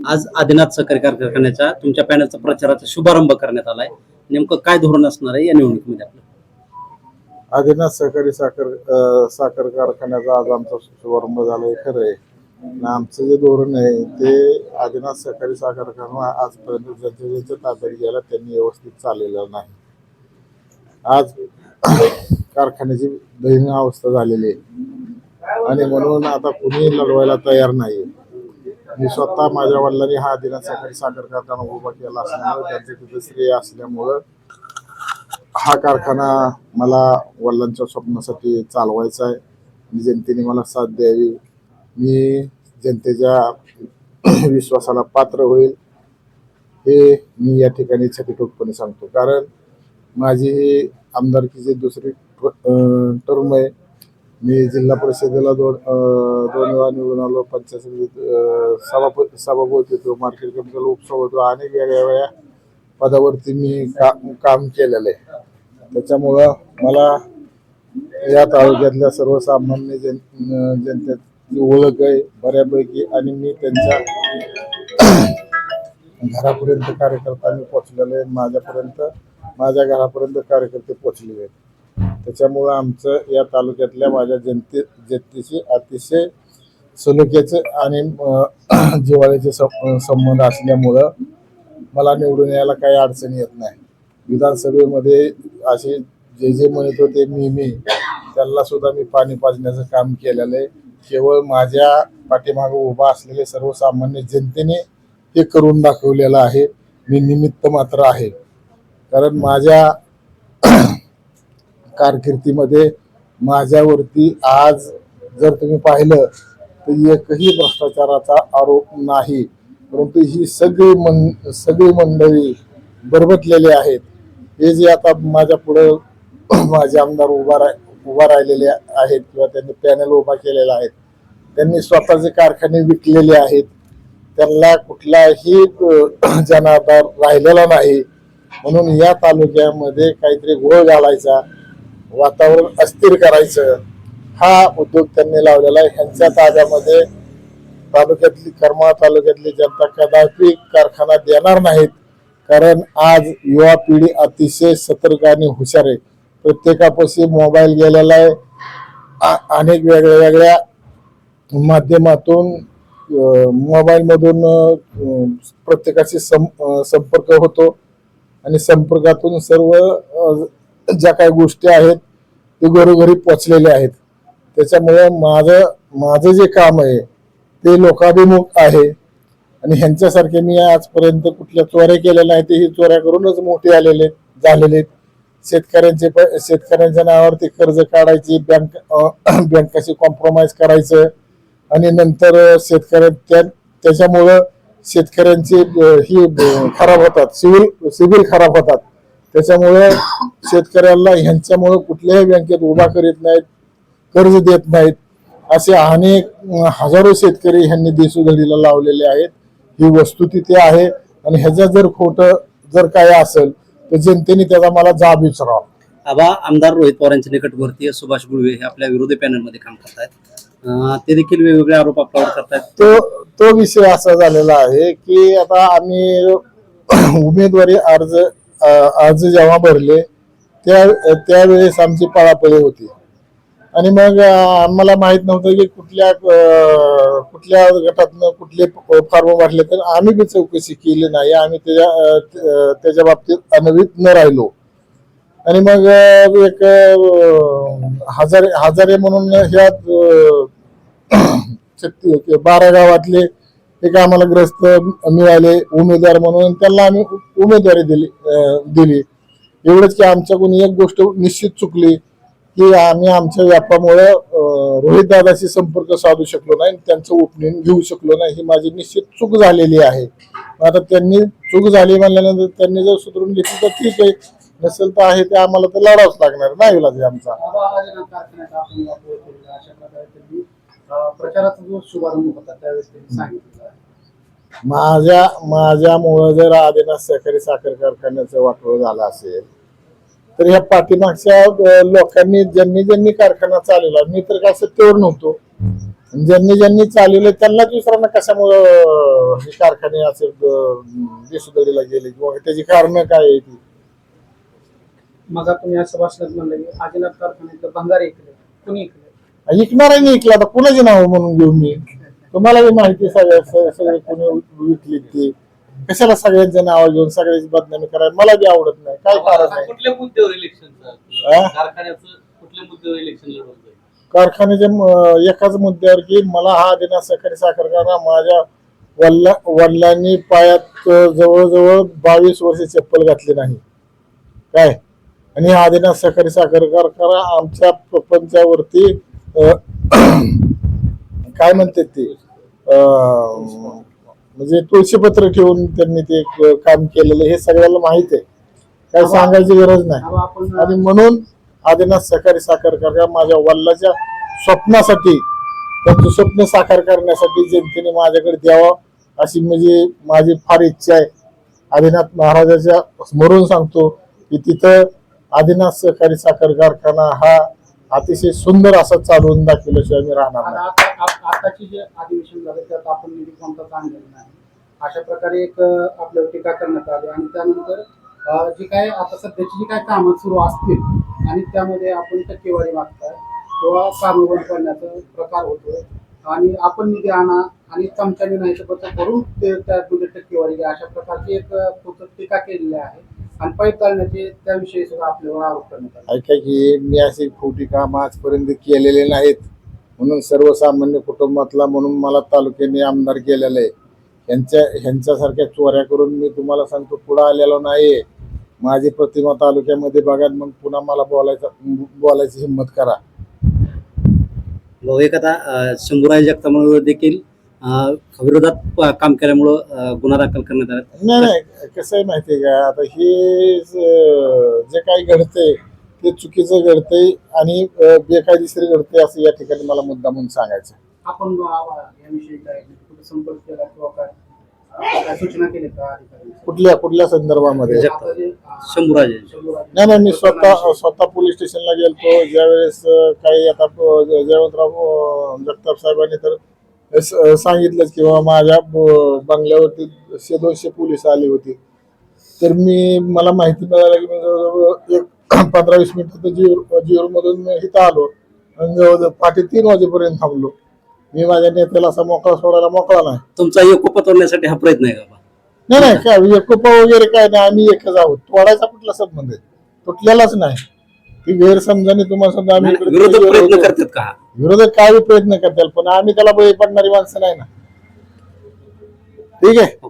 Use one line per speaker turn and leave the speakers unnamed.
आज आदिनाथ सहकारी कारखान्याच्या तुमच्या पॅनलचा प्रचाराचा शुभारंभ करण्यात आलाय. नेमकं काय धोरण असणार आहे या निवडणुकीमध्ये आपलं?
आदिनाथ सहकारी साखर साखर कारखान्याचा आज आमचा शुभारंभ झाला खरं आहे. आमचं जे धोरण आहे ते आदिनाथ सहकारी साखर कारखाना आजपर्यंत ज्यांच्या ज्यांच्या ताब्यात गेला त्यांनी व्यवस्थित चाललेलं नाही. आज कारखान्याची दयनीय अवस्था झालेली आहे. आणि म्हणून आता कुणी लढवायला तयार नाही मी स्वतः माझ्या वडिलांनी हा आदिनाथ सहकारी साखर कारखाना उभा केला असल्यामुळे त्यांचे तिथे श्रेय असल्यामुळं हा कारखाना मला वडिलांच्या स्वप्नासाठी चालवायचा आहे. आणि जनतेने मला साथ द्यावी. मी जनतेच्या विश्वासाला पात्र होईल. हे मी या ठिकाणी छटीठोकपणे सांगतो. कारण माझी ही आमदारकीची दुसरी टर्म आहे मी जिल्हा परिषदेला दोन दोन वेळा निवडून आलो. पंचायत समितीत सभापती सभापती होतो मार्केट कमिटीला उपसभापती होतो. अनेक वेगळ्या वेगळ्या पदावरती मी काम काम केलेलं आहे. त्याच्यामुळं मला या तालुक्यातल्या सर्वसामान्य जन अं, जनतेची ओळख आहे बऱ्यापैकी आणि मी त्यांच्या घरापर्यंत कार्यकर्ता मी पोचलेले आहेत माझ्यापर्यंत माझ्या घरापर्यंत कार्यकर्ते पोचलेले आहेत. त्याच्यामुळं आमचं या तालुक्यातल्या माझ्या जनते जनतेशी अतिशय सलोख्याचे आणि जिवाळ्याचे जिव्हाळ्याचे संबंध असल्यामुळं मला निवडून यायला काही अडचणी येत नाही. विधानसभेमध्ये असे जे जे म्हणत होते मी मी त्यांना सुद्धा मी पाणी पाजण्याचं काम केलेलं आहे. केवळ माझ्या पाठीमागे उभा असलेले सर्वसामान्य जनतेने हे करून दाखवलेलं आहे. मी निमित्त मात्र आहे. कारण माझ्या कारकिर्दीमध्ये माझ्यावरती आज जर तुम्ही पाहिलं तर एकही भ्रष्टाचाराचा आरोप नाही. परंतु ही सगळी मन सगळी मंडळी बरबटलेली आहेत. हे जे आता माझ्या पुढं माझे आमदार उभा राह उभा राहिलेले आहेत किंवा त्यांनी पॅनल उभा केलेला आहेत त्यांनी स्वतःचे कारखाने विकलेले आहेत. त्यांना कुठलाही ज्यांना जनाधार राहिलेला नाही. म्हणून या तालुक्यामध्ये काहीतरी घोळ घालायचा. वातावरण अस्थिर करायचं हा उद्योग त्यांनी लावलेला आहे. ह्यांच्या ताब्यामध्ये तालुक्यातली करमाळा तालुक्यातली जनता कदापि कारखाना देणार नाहीत. कारण आज युवा पिढी अतिशय सतर्क आणि हुशार आहे. प्रत्येकापाशी मोबाईल गेलेला आहे. आ- अनेक वेगळ्या वेगळ्या माध्यमातून मोबाईलमधून प्रत्येकाशी सं संपर्क होतो. आणि संपर्कातून सर्व ज्या काही गोष्टी आहेत ते घरोघरी पोचलेल्या आहेत. त्याच्यामुळे माझं माझं जे काम आहे ते लोकाभिमुख आहे. आणि ह्यांच्यासारखे मी आजपर्यंत कुठल्या चोऱ्या केल्या नाही ते ही चोऱ्या करूनच मोठे आलेले झालेले आहेत. शेतकऱ्यांचे प- शेतकऱ्यांच्या नावावरती कर्ज काढायची बँक बँकाशी कॉम्प्रोमाइज करायचं. आणि नंतर शेतकऱ्या त्या त्याच्यामुळं शेतकऱ्यांची ही खराब होतात सिव्हिल सिव्हिल खराब होतात. त्याच्यामुळे शेतकऱ्याला ह्यांच्यामुळं कुठल्याही बँकेत उभा करीत नाहीत कर्ज देत नाहीत असे अनेक हजारो शेतकरी ह्यांनी देशोधडीला लावलेले आहेत. ही वस्तुस्थिती आहे आणि ह्याच्या जर खोटं जर काय असेल तर जनतेने त्याचा मला जाब विचारावा.
आबा आमदार रोहित पवारांचे निकटवर्तीय सुभाष गुळवे हे आपल्या विरोधी पॅनलमध्ये काम करतायत. ते देखील वेगवेगळे आरोप आपल्यावर करतायत.
तो तो विषय असा झालेला आहे की आता आम्ही उमेदवारी अर्ज अर्ज जेव्हा भरले त्या त्यावेळेस आमची पळापळी होती. आणि मग आम्हाला माहीत नव्हतं की कुठल्या कुठल्या गटातनं कुठले फॉर्म भरले तर आम्ही बी चौकशी केली नाही. आम्ही त्याच्या त्याच्या बाबतीत अनवित न राहिलो. आणि मग एक हजारे हजारे म्हणून ह्या छत्ती- बारा गावातले एक आम्हाला ग्रस्त मिळाले उमेदवार म्हणून त्यांना आम्ही उमेदवारी दिली दिली. एवढंच की आमच्याकडून एक गोष्ट निश्चित चुकली की आम्ही आमच्या व्यापामुळे रोहित दादाशी संपर्क साधू शकलो नाही त्यांचं ओपनिंग घेऊ शकलो नाही ही माझी निश्चित चूक झालेली आहे. मग आता त्यांनी चूक झाली म्हणल्यानंतर त्यांनी जर सुधरून घेतली तर ठीक आहे नसेल तर आहे ते आम्हाला तर लढावंच लागणार नाही इलाज आमचा.
प्रचाराचा जो शुभारंभ होता त्यावेळेस त्यांनी सांगितलं.
माझ्या माझ्यामुळं जर आदिनाथ सहकारी साखर कारखान्याचं वाटोळ झालं असेल तर ह्या पाठीमागच्या लोकांनी ज्यांनी ज्यांनी कारखाना चालवला मी तर काय सत्तेवर नव्हतो. ज्यांनी ज्यांनी चालवले त्यांनाच दुसऱ्यांना कशामुळं हे कारखाने असे अं, बेसुधारीला गेले किंवा त्याची कारण काय आहे ती
मग तुम्ही असं भाषणात म्हणलं की आदिनाथ कारखान्यातलं भंगार ऐकलं कुणी ऐकलं
विकणाऱ्यांनी विकला आता कुणाची नाव म्हणून घेऊ मी? तुम्हाला बी माहिती सगळ्या सगळे कोणी विकली ते. कशाला सगळ्यांच्या नाव घेऊन सगळ्याची बदनामी करायला मला बी आवडत नाही. काय कारण आहे?
कुठल्या मुद्द्यावर इलेक्शन
हा?
कारखान्याचं कुठल्या मुद्द्यावर इलेक्शन
कारखान्याच्या एकाच मुद्द्यावर की मला हा दिना सहकारी साखर कारखाना माझ्या वल्ला वडिलांनी पायात जवळजवळ बावीस वर्ष चप्पल घातली नाही. काय? आणि हा दिना सहकारी साखर कारखाना आमच्या प्रपंचावरती काय म्हणतात ते? म्हणजे तुळशीपत्र ठेवून त्यांनी ते काम केलेलं हे सगळ्याला माहीत आहे. काय सांगायची गरज नाही. आणि म्हणून आदिनाथ सहकारी साखर कारखाना माझ्या वडिलाच्या स्वप्नासाठी त्यांचं स्वप्न साकार करण्यासाठी जनतेने माझ्याकडे द्यावं अशी म्हणजे माझी फार इच्छा आहे. आदिनाथ महाराजाच्या स्मरून सांगतो की तिथं आदिनाथ सहकारी साखर कारखाना हा अतिशय सुंदर असा चालवून दाखवल्याशिवाय मी राहणार
आता
नाही
आताची जे अधिवेशन झालं त्यात आपण निधी कोणताच आणलेला नाही अशा प्रकारे एक आपल्यावर टीका करण्यात आली आणि त्यानंतर जी काय आता सध्याची जी काय कामं सुरू असतील आणि त्यामध्ये आपण टक्केवारी मागताय किंवा कामं बंद करण्याचा प्रकार होतोय. आणि आपण निधी आणा आणि चमच्याने नाही तर करून ते त्यामध्ये टक्केवारी घ्या. अशा प्रकारची एक टीका केलेली आहे. आणि पाईप चालण्याचे त्याविषयी सुद्धा आपल्यावर आरोप करण्यात आले.
ऐका की मी अशी खोटी काम आजपर्यंत केलेले नाहीत. म्हणून सर्वसामान्य कुटुंबातला म्हणून मला तालुक्याने आमदार केलेलं. आहे ह्यांच्या ह्यांच्यासारख्या चोऱ्या करून मी तुम्हाला सांगतो पुढे आलेलो नाही माझी प्रतिमा तालुक्यामध्ये बघा मग पुन्हा मला बोलायचा बोलायची हिंमत करा.
भाऊ एक आता शंभूराज जगतामुळे देखील विरोधात काम केल्यामुळं गुन्हा दाखल करण्यात आला.
नाही नाही कसं आहे माहितीये का? आता हे ज- जे काही घडतंय ते चुकीचं घडतंय आणि अं, बेकायदेशीर घडतंय असं या ठिकाणी मला मुद्दा म्हणून सांगायचं
आपण अं, याविषयी काय कुठे संपर्क केला किंवा काय अं, काय सूचना केली का अधिकाऱ्यांनी?
कुठल्या कुठल्या संदर्भामध्ये?
आता जे, अं,
शंभूराज.
शंभूराजे-
नाही नाही मी स्वतः स्वतः पोलीस स्टेशनला गेलतो. ज्यावेळेस अं, काही आता प- जयवंतराव अं, जगताप साहेबांनी तर सांगितलंच की बाबा माझ्या बंगल्यावरती शे दोनशे पोलीस आली होती. तर मी मला माहिती मिळाली की मी जवळजवळ एक पंधरा वीस मिनिटं जीवर जीवर मधून इथं आलो. आणि जवळजवळ पाठी तीन वाजेपर्यंत थांबलो. मी माझ्या नेत्याला असा मोकळा सोडायला मोकळा नाही.
तुमचा एकोप पटवण्यासाठी हा प्रयत्न आहे का?
नाही नाही काय एकोपा वगैरे काय नाही आम्ही एकच आहोत. तोडायचा कुठला संबंध आहे? तुटलेलाच नाही. ती गैरसमजाने तुम्हाला समजा आम्ही
नाही,
इकडे
विरोधक प्रयत्न. करतात का हा?
विरोधक काय बी प्रयत्न करतील पण आम्ही त्याला बळी पडणारी माणसं नाही ना ठीक आहे